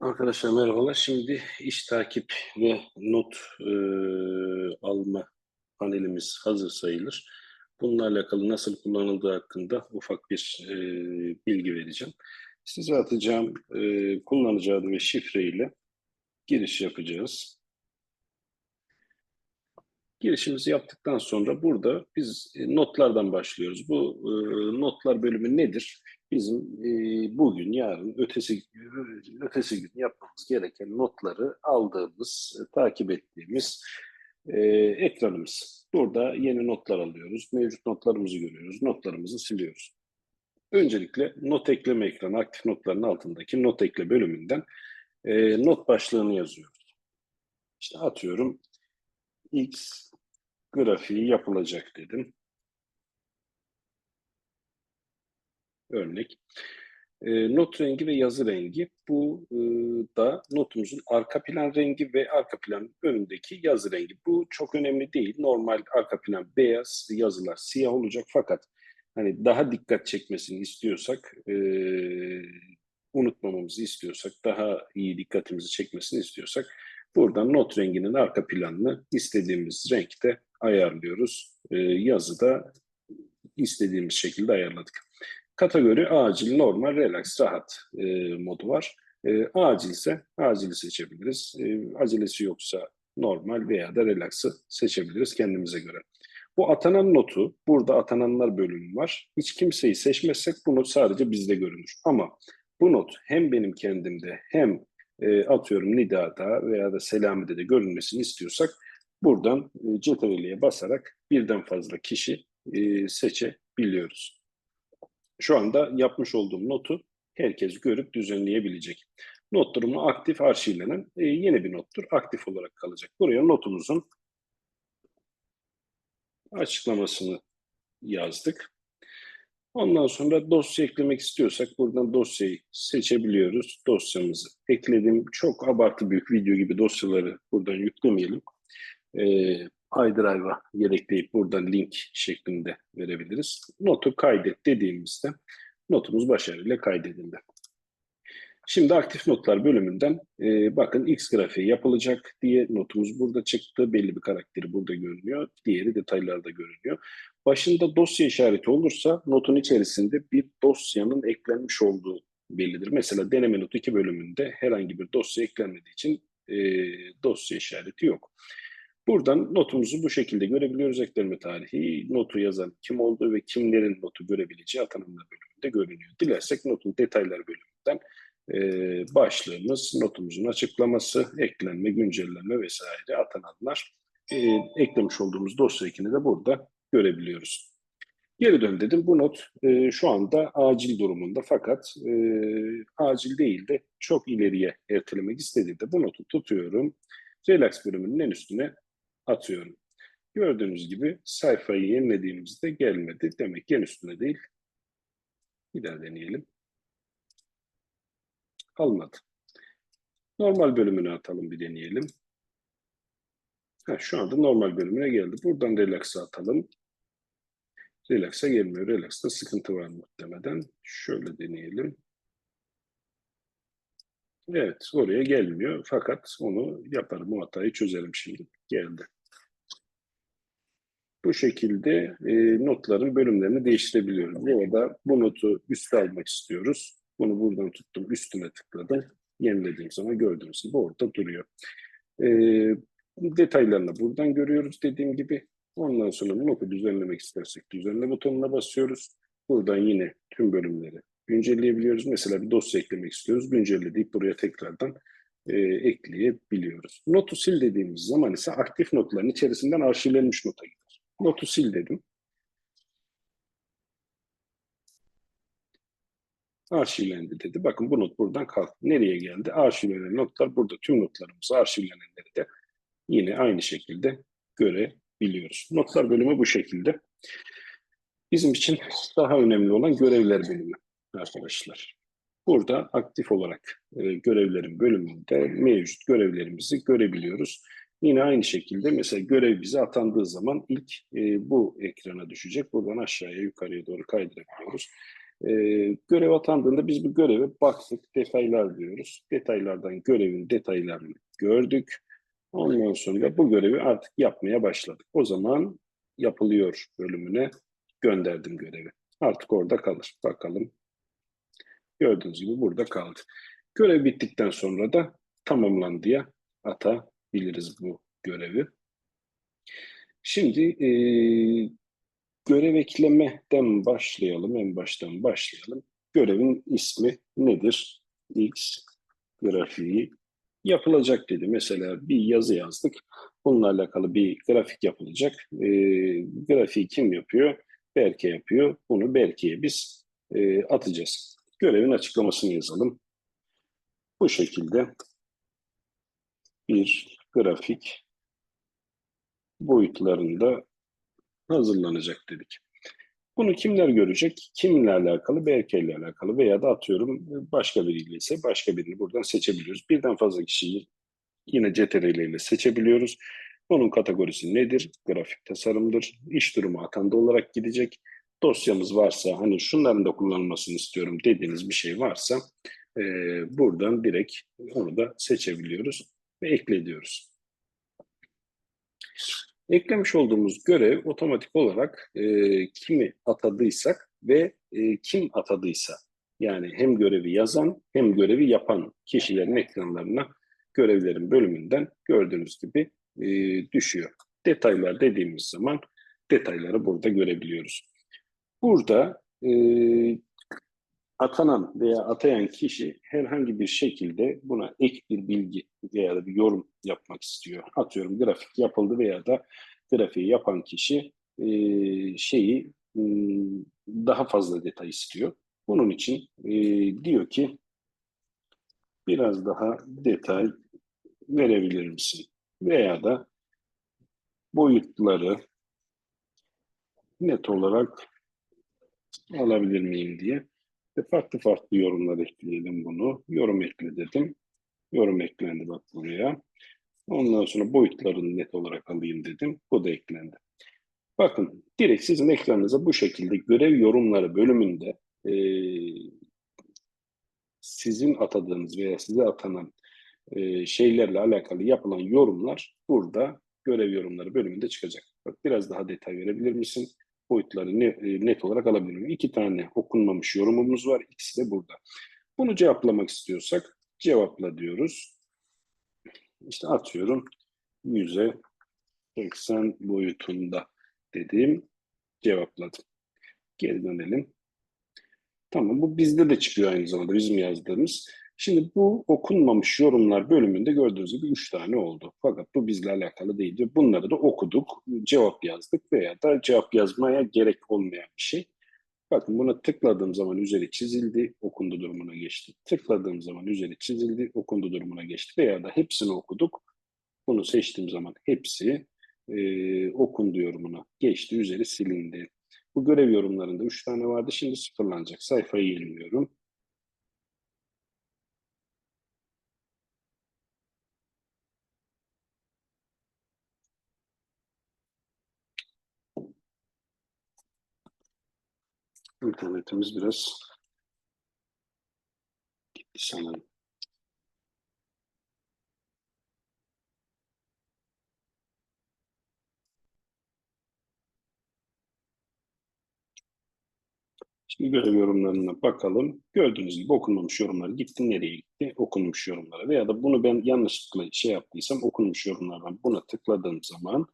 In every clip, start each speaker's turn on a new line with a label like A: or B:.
A: Arkadaşlar merhabalar. Şimdi iş takip ve not e, alma panelimiz hazır sayılır. Bununla alakalı nasıl kullanıldığı hakkında ufak bir e, bilgi vereceğim. Size atacağım e, kullanıcı adı ve şifre ile giriş yapacağız. Girişimizi yaptıktan sonra burada biz e, notlardan başlıyoruz. Bu e, notlar bölümü nedir? Bizim e, bugün, yarın, ötesi ötesi gün yapmamız gereken notları aldığımız, takip ettiğimiz ekranımız. Burada yeni notlar alıyoruz, mevcut notlarımızı görüyoruz, notlarımızı siliyoruz. Öncelikle not ekleme ekranı, aktif notların altındaki not ekle bölümünden not başlığını yazıyoruz. İşte atıyorum X grafiği yapılacak dedim. Örnek. E, not rengi ve yazı rengi. Bu e, da notumuzun arka plan rengi ve arka plan önündeki yazı rengi. Bu çok önemli değil. Normal arka plan beyaz, yazılar siyah olacak fakat hani daha dikkat çekmesini istiyorsak, e, unutmamamızı istiyorsak, daha iyi dikkatimizi çekmesini istiyorsak buradan not renginin arka planını istediğimiz renkte ayarlıyoruz. E, yazıda istediğimiz şekilde ayarladık. Kategori acil, normal, relax, rahat e, modu var. E, acil ise acili seçebiliriz. E, acelesi yoksa normal veya da relax'ı seçebiliriz kendimize göre. Bu atanan notu, burada atananlar bölümü var. Hiç kimseyi seçmezsek bu not sadece bizde görünür. Ama bu not hem benim kendimde hem e, atıyorum Nida'da veya da Selami'de de görünmesini istiyorsak buradan e, basarak birden fazla kişi e, seçebiliyoruz. Şu anda yapmış olduğum notu herkes görüp düzenleyebilecek. Not durumu aktif arşivlenen e, yeni bir nottur. Aktif olarak kalacak. Buraya notumuzun açıklamasını yazdık. Ondan sonra dosya eklemek istiyorsak buradan dosyayı seçebiliyoruz. Dosyamızı ekledim. Çok abartı büyük video gibi dosyaları buradan yüklemeyelim. Ee, iDrive'a yedekleyip buradan link şeklinde verebiliriz. Notu kaydet dediğimizde notumuz başarıyla kaydedildi. Şimdi aktif notlar bölümünden e, bakın X grafiği yapılacak diye notumuz burada çıktı. Belli bir karakteri burada görünüyor. Diğeri detaylarda görünüyor. Başında dosya işareti olursa notun içerisinde bir dosyanın eklenmiş olduğu bellidir. Mesela deneme notu 2 bölümünde herhangi bir dosya eklenmediği için e, dosya işareti yok. Buradan notumuzu bu şekilde görebiliyoruz. Ekleme tarihi, notu yazan kim olduğu ve kimlerin notu görebileceği atanımlar bölümünde görünüyor. Dilersek notun detaylar bölümünden e, başlığımız, notumuzun açıklaması, eklenme, güncellenme vesaire atananlar e, eklemiş olduğumuz dosya ekini de burada görebiliyoruz. Geri dön dedim. Bu not e, şu anda acil durumunda fakat e, acil değil de çok ileriye ertelemek istediğimde bu notu tutuyorum. Relax bölümünün en üstüne atıyorum. Gördüğünüz gibi sayfayı yenilediğimizde gelmedi. Demek ki en üstüne değil. Bir daha deneyelim. Almadı. Normal bölümünü atalım bir deneyelim. Ha, şu anda normal bölümüne geldi. Buradan relax'a atalım. Relax'a gelmiyor. Relax'ta sıkıntı var muhtemelen. Şöyle deneyelim. Evet, oraya gelmiyor. Fakat onu yaparım. O hatayı çözerim şimdi. Geldi. Bu şekilde e, notların bölümlerini değiştirebiliyoruz. Burada bu notu üste almak istiyoruz. Bunu buradan tuttum, üstüne tıkladım. Yenilediğim zaman gördüğünüz gibi orada duruyor. E, detaylarını buradan görüyoruz dediğim gibi. Ondan sonra notu düzenlemek istersek düzenle butonuna basıyoruz. Buradan yine tüm bölümleri güncelleyebiliyoruz. Mesela bir dosya eklemek istiyoruz. Güncelle deyip buraya tekrardan e, ekleyebiliyoruz. Notu sil dediğimiz zaman ise aktif notların içerisinden arşivlenmiş nota gider. Notu sil dedim. Arşivlendi dedi. Bakın bu not buradan kalktı. Nereye geldi? Arşivlenen notlar burada. Tüm notlarımızı arşivlenenleri de yine aynı şekilde görebiliyoruz. Notlar bölümü bu şekilde. Bizim için daha önemli olan görevler bölümü arkadaşlar. Burada aktif olarak e, görevlerin bölümünde mevcut görevlerimizi görebiliyoruz. Yine aynı şekilde mesela görev bize atandığı zaman ilk e, bu ekrana düşecek. Buradan aşağıya yukarıya doğru kaydırabiliyoruz. E, görev atandığında biz bu göreve baktık, detaylar diyoruz. Detaylardan görevin detaylarını gördük. Ondan sonra bu görevi artık yapmaya başladık. O zaman yapılıyor bölümüne gönderdim görevi. Artık orada kalır. Bakalım. Gördüğünüz gibi burada kaldı. Görev bittikten sonra da tamamlandıya atabiliriz bu görevi. Şimdi e, görev eklemeden başlayalım. En baştan başlayalım. Görevin ismi nedir? X grafiği yapılacak dedi. Mesela bir yazı yazdık. Bununla alakalı bir grafik yapılacak. E, grafiği kim yapıyor? Berke yapıyor. Bunu Berke'ye biz e, atacağız. Görevin açıklamasını yazalım. Bu şekilde bir grafik boyutlarında hazırlanacak dedik. Bunu kimler görecek? Kimle alakalı? Berke ile alakalı veya da atıyorum başka biriyle ise başka birini buradan seçebiliyoruz. Birden fazla kişiyi yine CTRL ile seçebiliyoruz. Bunun kategorisi nedir? Grafik tasarımdır. İş durumu atanda olarak gidecek. Dosyamız varsa hani şunların da kullanılmasını istiyorum dediğiniz bir şey varsa e, buradan direkt onu da seçebiliyoruz ve ekle diyoruz. Eklemiş olduğumuz görev otomatik olarak e, kimi atadıysak ve e, kim atadıysa yani hem görevi yazan hem görevi yapan kişilerin ekranlarına görevlerin bölümünden gördüğünüz gibi e, düşüyor. Detaylar dediğimiz zaman detayları burada görebiliyoruz. Burada e, atanan veya atayan kişi herhangi bir şekilde buna ek bir bilgi veya da bir yorum yapmak istiyor. Atıyorum grafik yapıldı veya da grafiği yapan kişi e, şeyi e, daha fazla detay istiyor. Bunun için e, diyor ki biraz daha detay verebilir misin? Veya da boyutları net olarak alabilir miyim diye. Ve farklı farklı yorumlar ekleyelim bunu. Yorum ekle dedim. Yorum eklendi bak buraya. Ondan sonra boyutlarını net olarak alayım dedim. Bu da eklendi. Bakın direkt sizin ekranınıza bu şekilde görev yorumları bölümünde e, sizin atadığınız veya size atanan e, şeylerle alakalı yapılan yorumlar burada görev yorumları bölümünde çıkacak. Bak biraz daha detay verebilir misin? Boyutları e, net olarak alabilirim. İki tane okunmamış yorumumuz var. İkisi de burada. Bunu cevaplamak istiyorsak cevapla diyoruz. İşte atıyorum 100'e 80 boyutunda dediğim cevapladım. Geri dönelim. Tamam bu bizde de çıkıyor aynı zamanda bizim yazdığımız. Şimdi bu okunmamış yorumlar bölümünde gördüğünüz gibi üç tane oldu. Fakat bu bizle alakalı değildi. Bunları da okuduk, cevap yazdık veya da cevap yazmaya gerek olmayan bir şey. Bakın buna tıkladığım zaman üzeri çizildi, okundu durumuna geçti. Tıkladığım zaman üzeri çizildi, okundu durumuna geçti. Veya da hepsini okuduk. Bunu seçtiğim zaman hepsi e, okundu yorumuna geçti, üzeri silindi. Bu görev yorumlarında üç tane vardı. Şimdi sıfırlanacak. Sayfayı yeniliyorum. İnternetimiz biraz gitti sanırım. Şimdi görev yorumlarına bakalım. Gördüğünüz gibi okunmamış yorumlar gitti. Nereye gitti? Okunmuş yorumlara. Veya da bunu ben yanlışlıkla şey yaptıysam okunmuş yorumlardan buna tıkladığım zaman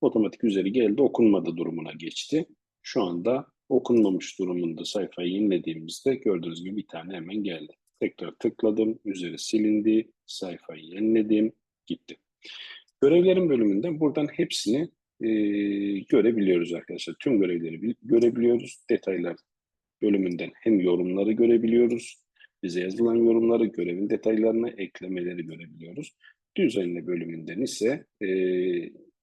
A: otomatik üzeri geldi okunmadı durumuna geçti. Şu anda okunmamış durumunda sayfayı yenilediğimizde gördüğünüz gibi bir tane hemen geldi. Tekrar tıkladım, üzeri silindi, sayfayı yeniledim, gitti. Görevlerin bölümünden buradan hepsini e, görebiliyoruz arkadaşlar. Tüm görevleri görebiliyoruz. Detaylar bölümünden hem yorumları görebiliyoruz, bize yazılan yorumları, görevin detaylarını, eklemeleri görebiliyoruz. Düzenle bölümünden ise e,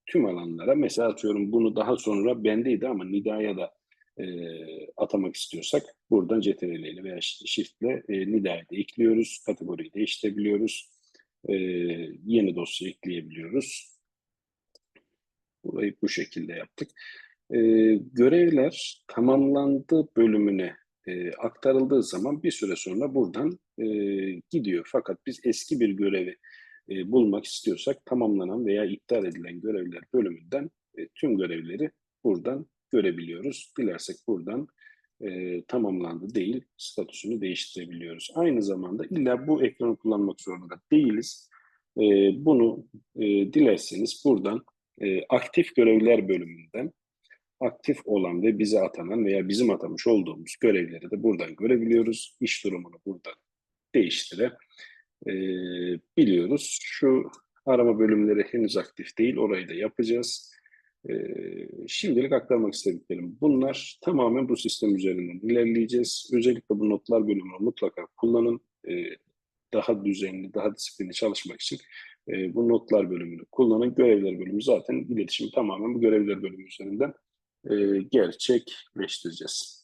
A: tüm alanlara, mesela atıyorum bunu daha sonra bendeydi ama Nida'ya da e, atamak istiyorsak buradan CTRL ile veya Shift ile e, NIDA'yı da ekliyoruz. Kategoriyi değiştirebiliyoruz. E, yeni dosya ekleyebiliyoruz. Burayı bu şekilde yaptık. E, görevler tamamlandı bölümüne e, aktarıldığı zaman bir süre sonra buradan e, gidiyor. Fakat biz eski bir görevi e, bulmak istiyorsak tamamlanan veya iptal edilen görevler bölümünden e, tüm görevleri buradan görebiliyoruz. Dilersek buradan e, tamamlandı değil statüsünü değiştirebiliyoruz. Aynı zamanda illa bu ekranı kullanmak zorunda değiliz. E, bunu e, dilerseniz buradan e, aktif görevler bölümünden aktif olan ve bize atanan veya bizim atamış olduğumuz görevleri de buradan görebiliyoruz. İş durumunu buradan değiştirebiliyoruz. Şu arama bölümleri henüz aktif değil. Orayı da yapacağız. Ee, şimdilik aktarmak istediklerim bunlar. Tamamen bu sistem üzerinden ilerleyeceğiz. Özellikle bu notlar bölümünü mutlaka kullanın. Ee, daha düzenli, daha disiplinli çalışmak için e, bu notlar bölümünü kullanın. Görevler bölümü zaten iletişim tamamen bu görevler bölümü üzerinden e, gerçekleştireceğiz.